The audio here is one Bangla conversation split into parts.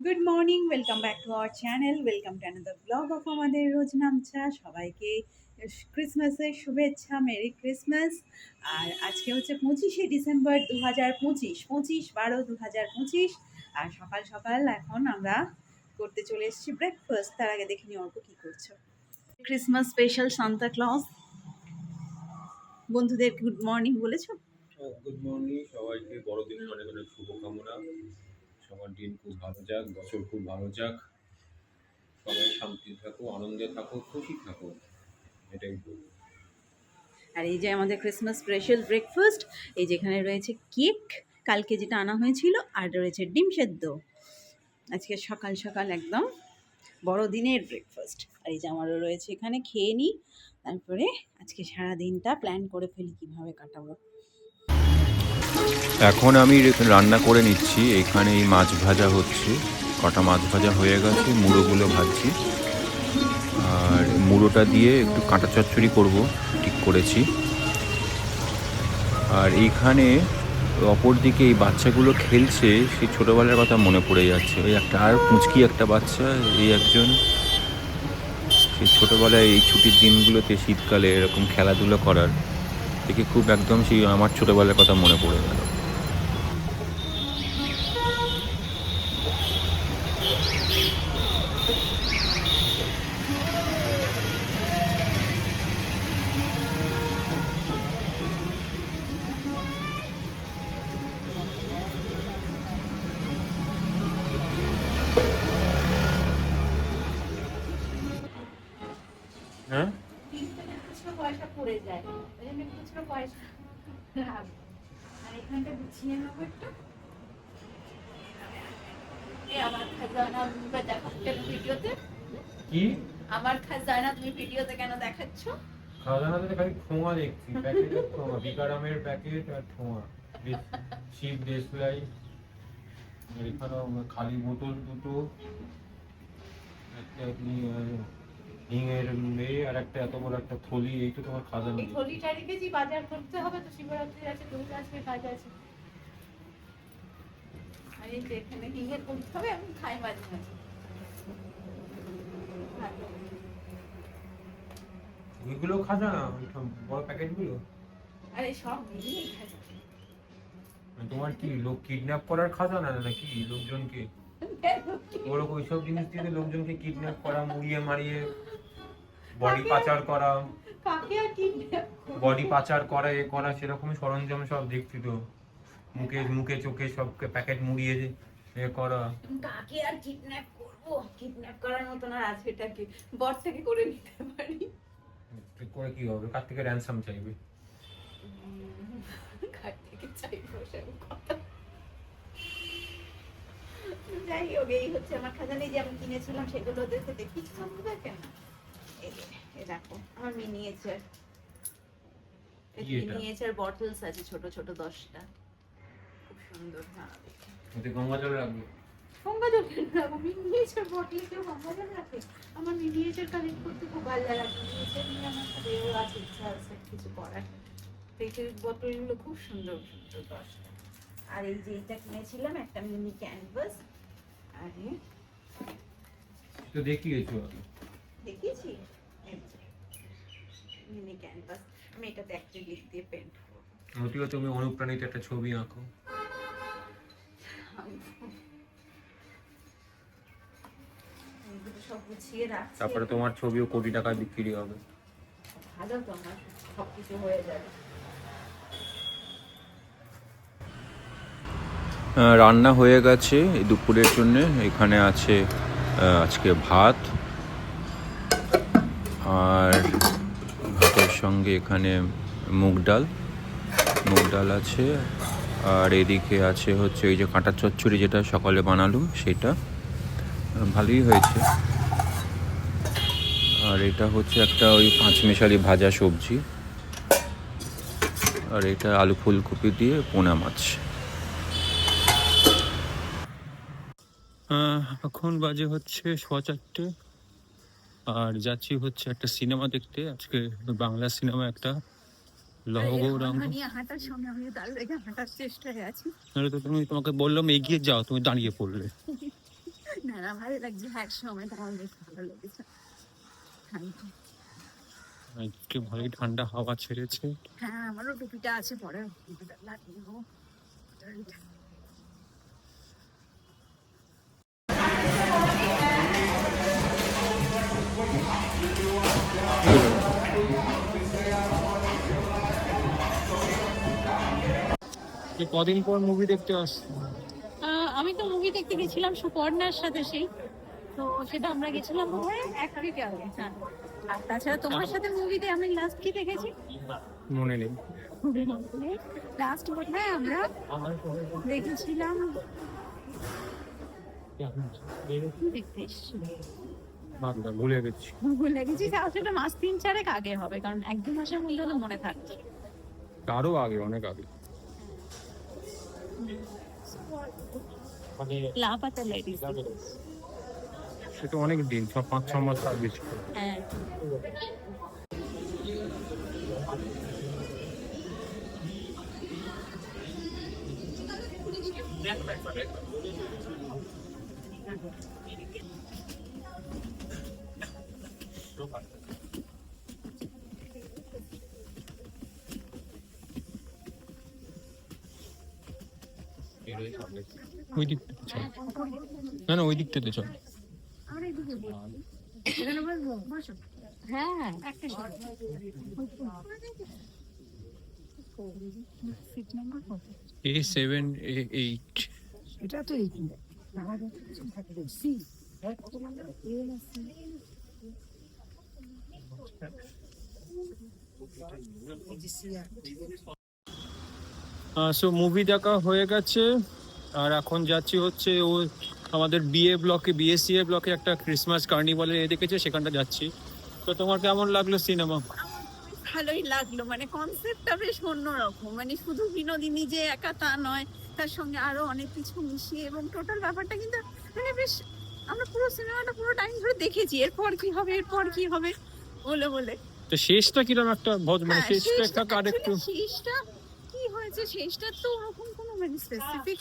Good morning welcome back to our channel welcome to another blog of আমাদের রোজ নামছা সবাইকে ক্রিসমাসের শুভেচ্ছা মেরি ক্রিসমাস আর আজকে হচ্ছে পঁচিশে ডিসেম্বর দু হাজার পঁচিশ পঁচিশ বারো দু হাজার পঁচিশ। আর সকাল সকাল এখন আমরা করতে চলে এসেছি ব্রেকফাস্ট তার আগে দেখে নিই অল্প কী করছ। ক্রিসমাস স্পেশাল সান্তা ক্লজ বন্ধুদের গুড মর্নিং বলেছ? গুড মর্নিং সবাইকে বড়দিনের অনেক অনেক শুভকামনা। সবার দিন খুব ভালো যাক, বছর খুব ভালো যাক। সবাই শান্তি থাকো আনন্দে থাকো খুশি থাকো এটাই বলব। আর এই যে আমাদের ক্রিসমাস স্পেশাল ব্রেকফাস্ট এই যেখানে রয়েছে কেক, কালকে যেটা আনা হয়েছিল, আর রয়েছে ডিম সেদ্ধ। আজকে সকাল সকাল একদম বড়দিনের ব্রেকফাস্ট আর এই যে আমারও রয়েছে এখানে খেয়ে নিই, তারপরে আজকে সারা দিনটা প্ল্যান করে ফেলি কীভাবে কাটাবো। এখন আমি রান্না করে নিচ্ছি। এখানে এই মাছ ভাজা হচ্ছে। কটা মাছ ভাজা হয়ে গেছে, মুড়োগুলো ভাজছি। আর মুড়োটা দিয়ে একটু কাঁটা চচ্চড়ি করব, ঠিক করেছি। আর এইখানে অপর দিকে এই বাচ্চাগুলো খেলছে, সেই ছোটোবেলার কথা মনে পড়ে যাচ্ছে। ওই একটা আর পুঁচকি একটা বাচ্চা, এই একজন। সেই ছোটোবেলায় এই ছুটির দিনগুলোতে শীতকালে এরকম খেলাধুলো করার, দেখে খুব একদম সেই আমার ছোটোবেলার কথা মনে পড়ে গেল। যায় ওই জন্য খুচরো পয়সা। রাখব আর এখানটা গুছিয়ে নেব একটু। আমার খাজানা দেখাচ্ছ কেন ভিডিওতে? কি? আমার খাজানা তুমি ভিডিওতে কেন দেখাচ্ছ? খাজানাতে খালি ঠোঁয়া দেখছি। প্যাকেটের ঠোঁয়া বিকারামের প্যাকেট আর দেশলাই এখানেও খালি বোতল দুটো। একটা হিঙের মেয়ে আর একটা এত বড় একটা থলি এই তো তোমার খাজানা এই থলিটা রেখেছি বাজার করতে হবে তো শিবরাত্রি আছে দুর্গা আজকে কাজ আছে। আর এই এখানে হিঙের করতে হবে আমি খাই মাঝে মাঝে। ওইগুলো খাজানা বড় প্যাকেটগুলো? আরে সব মিলিয়েই খাই মানে তোমার কি লোক কিডন্যাপ করার খাজানা নাকি লোকজনকে? ওরকম ওইসব জিনিস দিয়ে লোকজনকে কিডন্যাপ করা মুড়িয়ে মারিয়ে বডি পাচার করা। কাকে আর কি বডি পাচার করা এ করা সেরকমই সরঞ্জাম সব দেখছি তো। মুখে মুখে চোখে সব প্যাকেট মুড়িয়ে এ করা। কাকে আর কিডন্যাপ করব? কিডন্যাপ করার মতন না আছে এটা কি? বর থেকে করে নিতে পারি? করে কি হবে? কার থেকে র্যানসাম চাইবে? কার থেকে চাইব সেরকম কথা? যাই হোক এই হচ্ছে আমার খাজানে। যে আমি কিনেছিলাম সেগুলো দেখে দেখি। এই যে, এই দেখো আমার মিনিয়েচার? মিনিয়েচার বটলস আছে ছোট ছোট দশটা। খুব সুন্দর হ্যাঁ। দেখে ওতে গঙ্গা জল রাখবে? গঙ্গা জল কেন রাখব? মিনিয়েচার বটলে কেউ গঙ্গা জল রাখে? আমার মিনিয়েচার কালেক্ট করতে খুব ভালো লাগে। মিনিয়েচার নিয়ে আমার খুব এও আছে ইচ্ছা আছে কিছু করার। তো এই বোতলগুলো খুব সুন্দর সুন্দর দশটা। আর এই যে এটা কিনেছিলাম একটা মিনি ক্যানভাস আর। তো দেখিয়েছো দেখিয়েছি? মিনি ক্যানভাস আমি এটাতে অ্যাক্রিলিক দিয়ে পেন্ট করব। মতিও তুমি অনুপ্রাণিত একটা ছবি আঁকো। সব গুছিয়ে রাখছি। তারপরে তোমার ছবিও কোটি টাকা বিক্রি হবে। ভালো তো আমার সব কিছু হয়ে যাবে। রান্না হয়ে গেছে দুপুরের জন্য। এখানে আছে আজকে ভাত আর ভাতের সঙ্গে এখানে মুগ ডাল। মুগ ডাল আছে, আর এদিকে আছে হচ্ছে ওই যে কাঁটা চচ্চড়ি যেটা সকালে বানালুম সেটা। ভালোই হয়েছে। আর এটা হচ্ছে একটা ওই পাঁচমিশালি ভাজা সবজি। আর এটা আলু ফুলকপি দিয়ে পোনা মাছ। এখন বাজে হচ্ছে ছ চারটে। আর যাচ্ছি হচ্ছে একটা সিনেমা দেখতে। আজকে বাংলা সিনেমা একটা। নাহলে তো তুমি তোমাকে বললাম এগিয়ে যাও তুমি দাঁড়িয়ে পড়লে। না না ভালো লাগছে এক সময় তো বেশ ভালো লেগেছে। আজকে ভালোই ঠান্ডা হাওয়া ছেড়েছে। হ্যাঁ আমারও টুপিটা আছে পরে টুপিটা কদিন পর মুভি দেখতে আসছি? আমি তো মুভি দেখতে গেছিলাম সুপর্ণার সাথে সেই। তো সেটা আমরা গেছিলাম এক উইক আগে আর তাছাড়া তোমার সাথে মুভিতে আমি লাস্ট কি দেখেছি? মনে নেই। লাস্ট হয় আমরা দেখেছিলাম। ভুলে গেছি। ভুলে গেছি তাও সেটা মাস তিন চারেক আগে হবে কারণ এক দু মাসের মধ্যে তো মনে থাকছে। আরও আগে অনেক আগে। লাপাতা লেডিস সেটা অনেক দিন ছ পাঁচ ছ মাস আগে ছিল। হ্যাঁ। ওই দিক চল। না না ওই দিক থেকে চল। হ্যাঁ। এ সেভেন এ এইট এটা তো এই সি সো মুভি দেখা হয়ে গেছে। আর এখন যাচ্ছি হচ্ছে ও আমাদের বিএ ব্লকে বিএসসিএ ব্লকে একটা ক্রিসমাস কার্নিভালের এ দেখেছে সেখানটা যাচ্ছি। তো তোমার কেমন লাগল সিনেমা ভালোই লাগল মানে কনসেপ্টটা বেশ অন্যরকম। মানে শুধু বিনোদিনী যে একা তা নয় তার সঙ্গে আরও অনেক কিছু মিশিয়ে এবং টোটাল ব্যাপারটা কিন্তু মানে বেশ আমরা পুরো সিনেমাটা পুরো টাইম ধরে দেখেছি এরপর কি হবে এরপর কি হবে বলে বলে। তো শেষটা কীরকম একটা ভজ মানে হ্যাঁ, শেষটা একটা actually শেষটা হয়েছে শেষটা তো ওরকম কোনো মানে স্পেসিফিক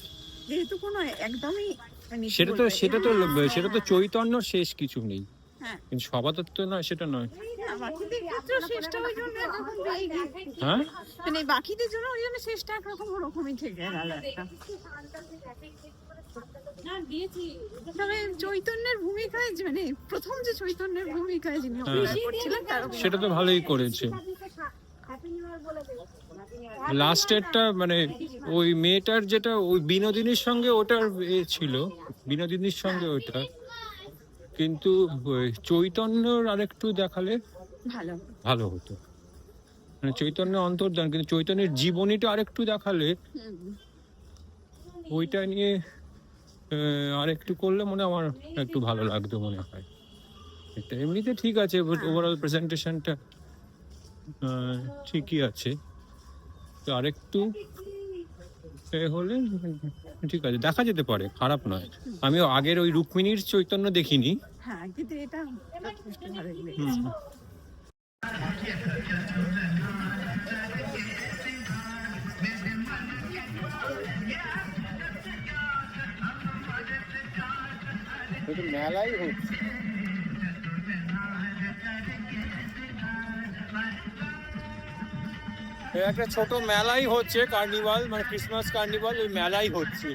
যেহেতু কোনো একদমই মানে সেটা তো সেটা তো হ্যাঁ, সেটা তো হ্যাঁ, চৈতন্য শেষ কিছু নেই। হ্যাঁ। কিন্তু সবার তো নয় সেটা নয়। হ্যাঁ, হ্যাঁ? মানে বাকিদের জন্য ওই জন্য শেষটা একরকম ওরকমই থেকে গেল তবে চৈতন্যের ভূমিকায় মানে প্রথম যে চৈতন্যের ভূমিকায় যিনি হ্যাঁ। করছিলেন সেটা তো ভালোই করেছে। লাস্টেরটা মানে ওই মেয়েটার যেটা ওই বিনোদিনীর সঙ্গে ওটার এ ছিল বিনোদিনীর সঙ্গে ওটা কিন্তু চৈতন্যর আরেকটু দেখালে ভালো হতো। মানে চৈতন্য অন্তর্ধান কিন্তু চৈতন্যের জীবনীটা আরেকটু দেখালে ওইটা নিয়ে আরেকটু করলে মনে আমার একটু ভালো লাগতো মনে হয়। এটা এমনিতে ঠিক আছে বাট ওভারঅল প্রেজেন্টেশনটা ঠিকই আছে। তো আরেকটু এ হলে ঠিক আছে দেখা যেতে পারে খারাপ নয়। আমি আগের ওই রুক্মিণীর চৈতন্য দেখিনি। হ্যাঁ কিন্তু এটা মেলাই হচ্ছে। একটা ছোট মেলাই হচ্ছে কার্নিভাল মানে ক্রিসমাস কার্নিভাল ওই মেলাই হচ্ছে।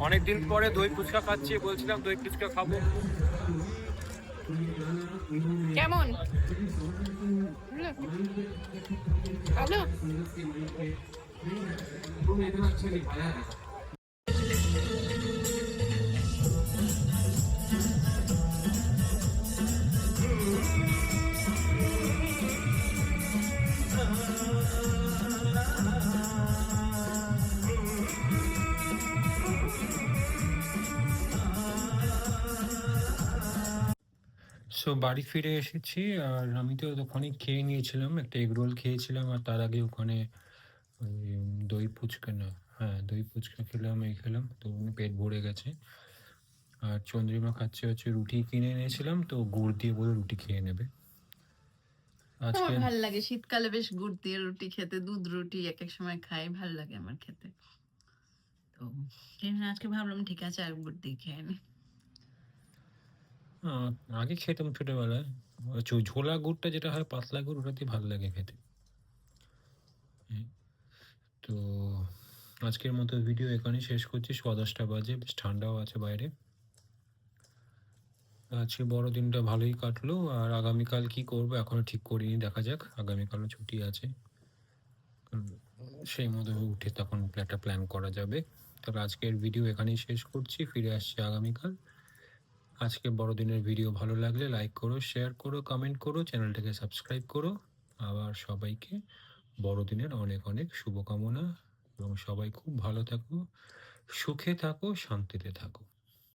অনেকদিন পরে দই ফুচকা খাচ্ছি বলছিলাম দই ফুচকা খাব। কেমন? ভালো। সো বাড়ি ফিরে এসেছি আর আমি তো ওখানে খেয়ে নিয়েছিলাম একটা এগ রোল খেয়েছিলাম আর তার আগে ওখানে দই ফুচকা না হ্যাঁ দই ফুচকা খেলাম এই খেলাম তো পেট ভরে গেছে। আর চন্দ্রিমা খাচ্ছে হচ্ছে রুটি কিনে এনেছিলাম তো গুড় দিয়ে বলে রুটি খেয়ে নেবে। আজকে ভালো লাগে শীতকালে বেশ গুড় দিয়ে রুটি খেতে দুধ রুটি এক এক সময় খাই ভালো লাগে আমার খেতে। তো আজকে ভাবলাম ঠিক আছে আর গুড় দিয়ে খেয়ে নি। আহ, আগে খেতাম ছোটবেলায়। ঝোলা গুড়টা যেটা হয়, পাতলা গুড়, ওটা দিয়ে ভালো লাগে খেতে। তো আজকের মতো ভিডিও এখানে শেষ করছি। সোয়া দশটা বাজে, বেশ ঠান্ডাও আছে বাইরে। আজকে বড়দিনটা ভালোই কাটলো, আর আগামীকাল কি করব এখনও ঠিক করিনি, দেখা যাক। আগামীকালও ছুটি আছে। সেই মতো উঠে তখন একটা প্ল্যান করা যাবে। তবে আজকের ভিডিও এখানেই শেষ করছি, ফিরে আসছি আগামীকাল। আজকে বড়দিনের ভিডিও ভালো লাগলে লাইক করো শেয়ার করো কমেন্ট করো, চ্যানেলটাকে সাবস্ক্রাইব করো। আবার সবাইকে বড়দিনের অনেক অনেক শুভকামনা এবং সবাই খুব ভালো থাকো, সুখে থাকো, শান্তিতে থাকো।